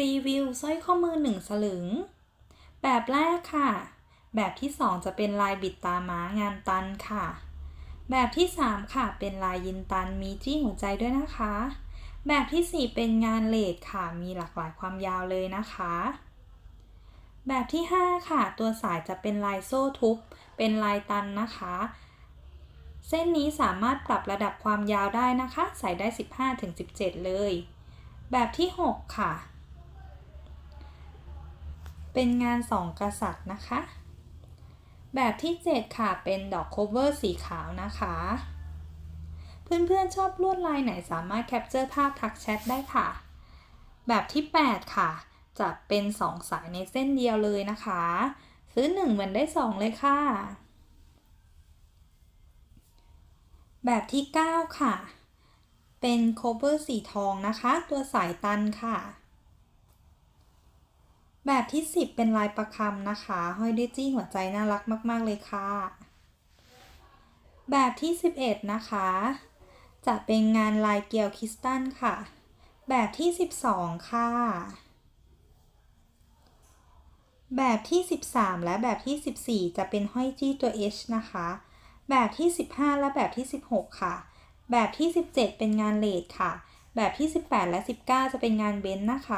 รีวิวสร้อยข้อมือหนึ่งสลึง แบบแรกค่ะ แบบที่ 2 จะเป็นลายบิดตาม้างานตันค่ะ แบบที่ 3 ค่ะเป็นลายยินตันมีจี้หัวใจด้วยนะคะ แบบทีสี่ 4 เป็นงานเลดค่ะ มีหลากหลายความยาวเลยนะคะ แบบที่ 5 ค่ะ ตัวสายจะเป็นลายโซ่ทุบเป็นลายตันนะคะ เส้นนี้สามารถปรับระดับความยาวได้นะคะ ใส่ได้ 15-17 เลย แบบที่ 6 ค่ะ เป็นงานสองกษัตริย์นะคะ แบบที่ 7 ค่ะ เป็นดอกโคเวอร์สีขาวนะคะ เพื่อนๆชอบลวดลายไหนสามารถแคปเจอร์ภาพทักแชทได้ค่ะ แบบที่ 8 ค่ะ จะเป็น 2 สายในเส้นเดียวเลยนะคะ ซื้อ 1 เหมือนได้ 2 เลยค่ะ แบบที่ 9 ค่ะ เป็นโคเวอร์สีทองนะคะ ตัวสายตันค่ะ แบบที่ 10 เป็นลายประคำนะคะ ห้อยด้วยจี้หัวใจน่ารักมาก ๆ เลยค่ะ แบบที่ 11 นะคะ จะเป็นงานลายเกลียวคริสตัลค่ะ แบบที่ 12 ค่ะ แบบที่ 13 และแบบที่ 14 จะเป็นห้อยจี้ตัว H นะคะ แบบที่ 15 และแบบที่ 16 ค่ะ แบบที่ 17 เป็นงานเลดค่ะ แบบที่ 18 และ 19 จะเป็นงานเบนซ์นะคะ